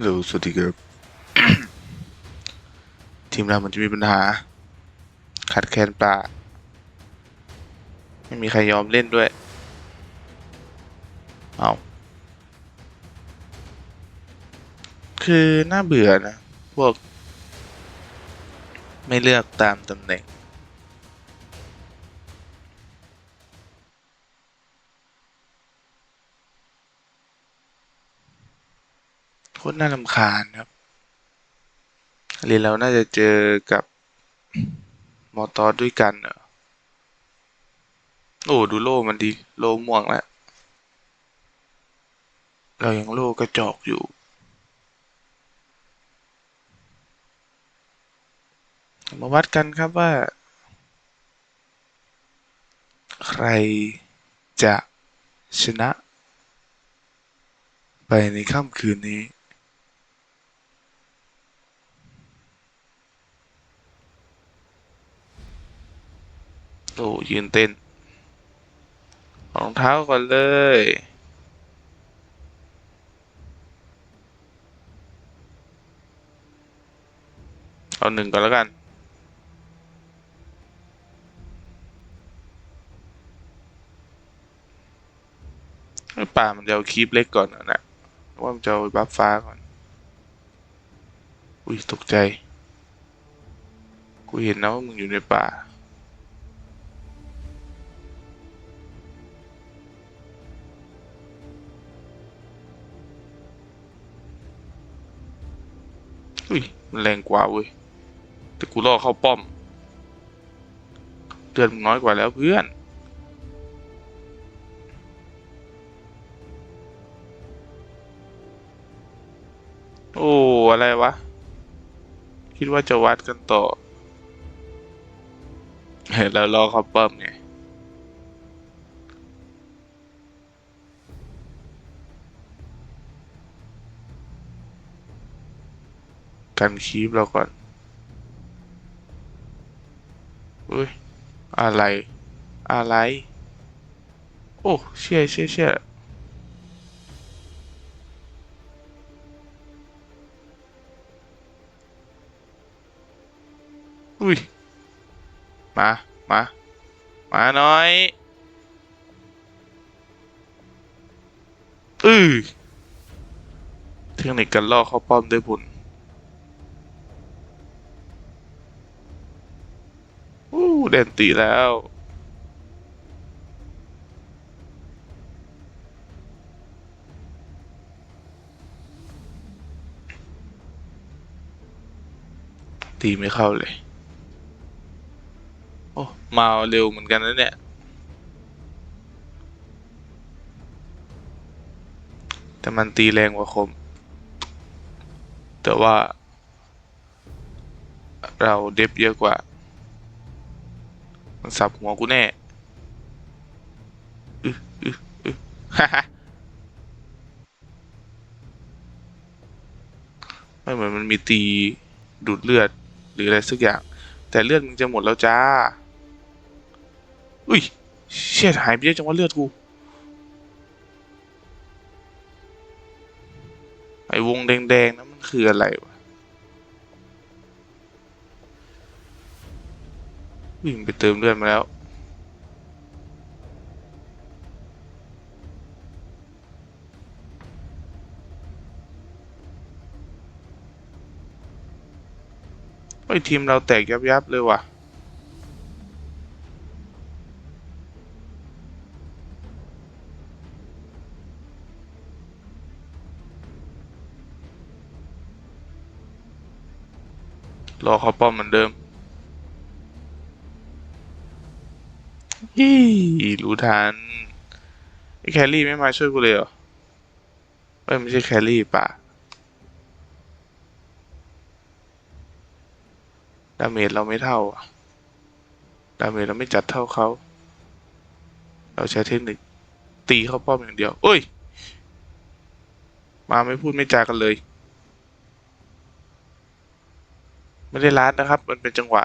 หรือสวัสดีครับ ทีมเรามันจะมีปัญหาขาดแคลนปลาไม่มีใครยอมเล่นด้วย เอาคือน่าเบื่อนะ พวก ไม่เลือกตามตำแหน่ง ตรน่ารำคาญครับ เรียนเราน่าจะเจอกับมอตอด้วยกันเหรอโอ้ดูโล่มันดี โล่ม่วงแล้ว เรายังโล่กระจอกอยู่ มาวัดกันครับว่า ใครจะชนะ ไปในค่ำคืนนี้ โอ้ยืนเต้นรองเท้าก่อนเลยเอาหนึ่งก่อนแล้วกัน ป่ามันจะเอาคีบเล็กก่อนนะนะว่ามันจะเอาบัฟฟ้าก่อน อุ้ยตกใจ กูเห็นนะว่ามึงอยู่ในป่า อุ้ยมันแรงกว่าเว้ยแต่กูล่อเข้าป้อมเตือนมึงน้อยกว่าแล้วเพื่อนโอ้อะไรวะ คิดว่าจะวัดกันต่อ เห็นแล้วรอเขาป้อมไง กันคีบเราก่อนอุ้ย อะไร อะไร โอ้ เชี่ยเชี่ยเชี่ยอุ้ย มา มา มาหน่อยอือเทคนิคการล่อเข้าป้อมด้วยบุญอู้ เด่นตีแล้ว ตีไม่เข้าเลย โอ้ มาเร็วเหมือนกันนะเนี่ย แต่มันตีแรงกว่าคม แต่ว่าเราเด็บเยอะกว่า มันสับหัวกูแน่อึอึอึฮ่าไม่เหมือนมันมีตีดูดเลือดหรืออะไรสักอย่าง แต่เลือดมึงจะหมดแล้วจ้า อุ้ย เชี่ยหายไปเยอะจังว่าเลือดกู ไอ้วงแดงๆนั้นมันคืออะไรวะ วิ่งไปเติมเลือดมาแล้ว ไอ้ทีมเราแตกยับยับเลยว่ะรอเขาป้อมเหมือนเดิม ฮีรู้ทันไอ้แครี่ไม่มาช่วยกูเลยเหรอเอ้ยไม่ใช่แครี่ป่ะดาเมจเราไม่เท่าอะดาเมจเราไม่จัดเท่าเขา เราใช้เทคนิคตีเข้าป้อมอย่างเดียวเอ้ย มาไม่พูดไม่จากันเลย ไม่ได้ล้านนะครับ มันเป็นจังหวะ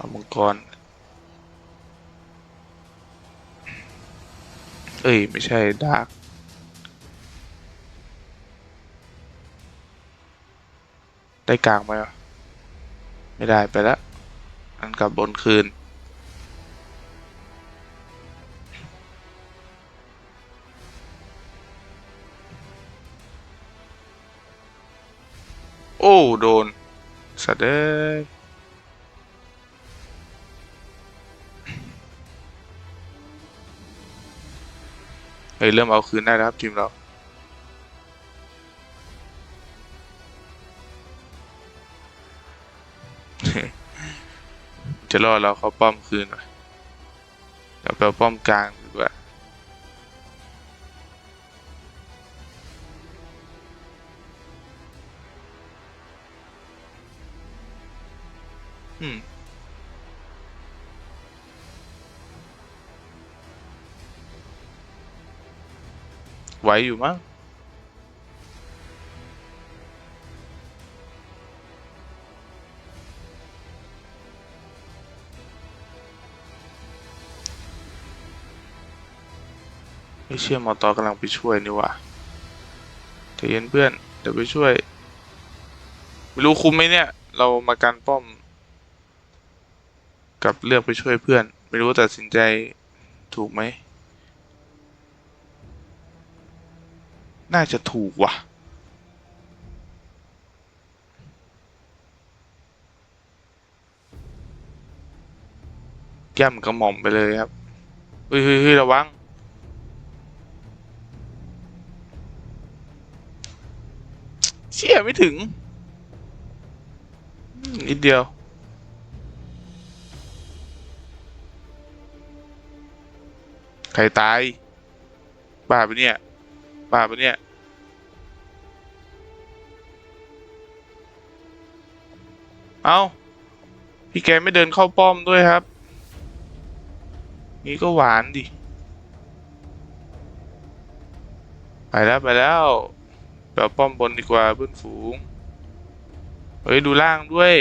เอามังกร เอ้ย ไม่ใช่ดาร์กได้กลางไหมวไม่ได้ไปแล้วอันกลับบนคืน โอ้ โดน สัเด้ย เฮ้ยเริ่มเอาคืนได้แล้วครับทีมเราจะรอเราเขาป้อมคืนวะเดี๋ยวไปป้อมกลางดีกว่า ไหวอยู่มั้งไม่เชื่อหมอตอกำลังไปช่วยนี่ว่าใจเย็นเพื่อน เดี๋ยวไปช่วย ไม่รู้คุ้มไหมเนี่ย เรามากันป้อม กับเลือกไปช่วยเพื่อน ไม่รู้ตัดสินใจถูกไหม น่าจะถูกว่ะ ย่ำกระหม่อมไปเลยครับเฮ้ยเฮ้ยระวัง เชี่ยไม่ถึงอืมนิดเดียวใครตาย บ้าไปเนี่ย บ้าปะเนี่ย เอาพี่แกไม่เดินเข้าป้อมด้วยครับ นี่ก็หวานดิ ไปแล้วไปแล้วไปป้อมบนดีกว่าเพื่อนฝูง เฮ้ย ดูล่างด้วย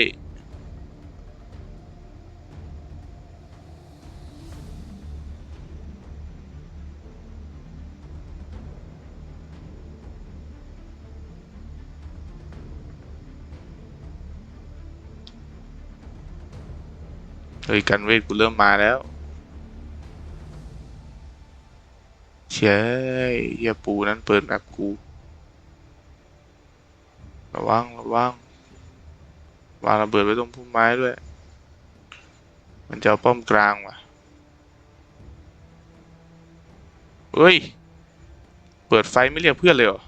เฮ้ยกันเวทกูเริ่มมาแล้วเชยเฮียปูนั้นเปิดแอปกู ระวังระวังวางระเบิดไว้ตรงพุ่มไม้ด้วย มันจะเอาป้อมกลางว่ะเฮ้ย เปิดไฟไม่เรียกเพื่อนเลยเหรอ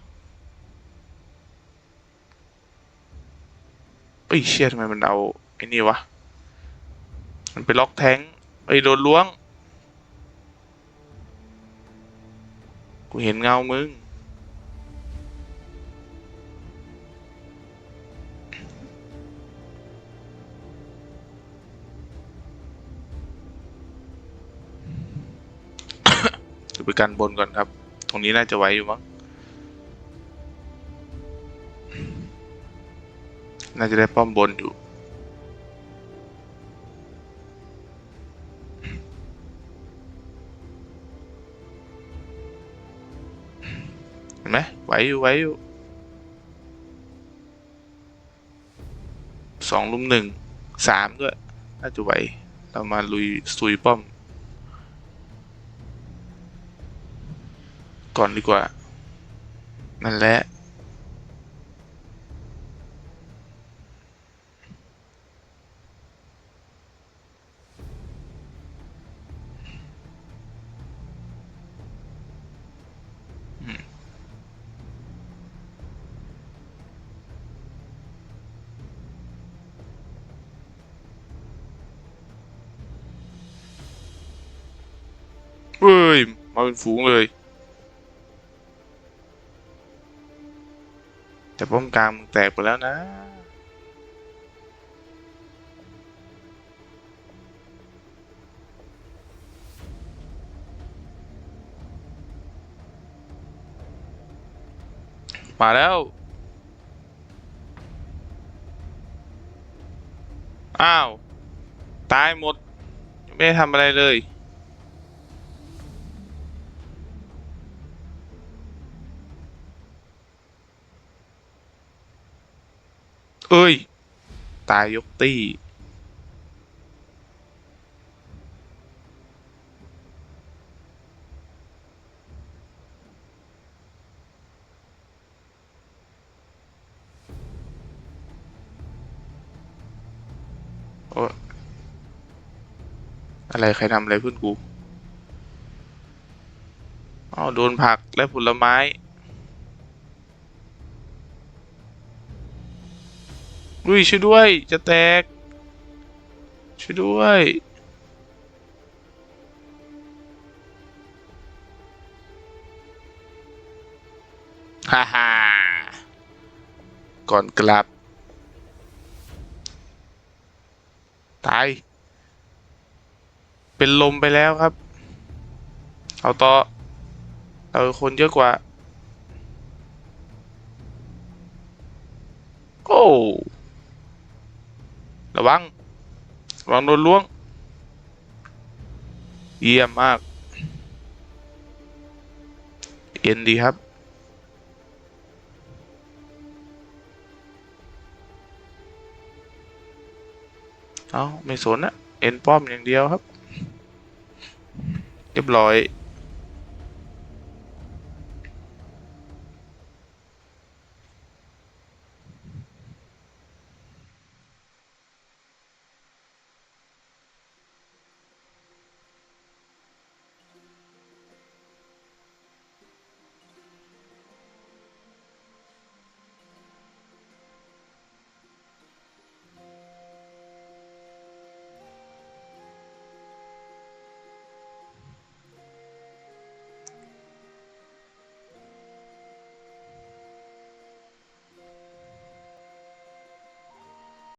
เอ้ยเชี่ยทำไมมันเอาไอ้นี่วะ มันไปล็อกแทงไอ้โดนล้วง กูเห็นเงามึงเดี๋ยวไปกันบนก่อนครับ ตรงนี้น่าจะไหวอยู่มั้ง น่าจะได้ป้อมบนอยู่ วอยู่ไหวอยู่สองลุมหนึ่งสามด้วย น่าจะไหว เรามาลุยซุยป้อม ก่อนดีกว่า นั่นแหละ เฮ้ย มาเป็นฝูงเลย แต่ป้อมกลางมึงแตกไปแล้วนะมาแล้ว อ้าว ตายหมด ไม่ได้ทำอะไรเลย เอ้ย ตายยกตี้ โอ้อะไรใครทำอะไรเพื่อนกู อ๋อ โดนผักและผลไม้ อุ้ยช่วยด้วยจะแตก ช่วยด้วย ฮ่าฮ่าก่อนกลับ ตาย เป็นลมไปแล้วครับ เอาต่อเราคนเยอะกว่าโอ้ ระวังระวังโดนล้วง เยี่ยมมาก เอ็นดีครับ เอาไม่สนอะเอ็นป้อมอย่างเดียวครับ เรียบร้อย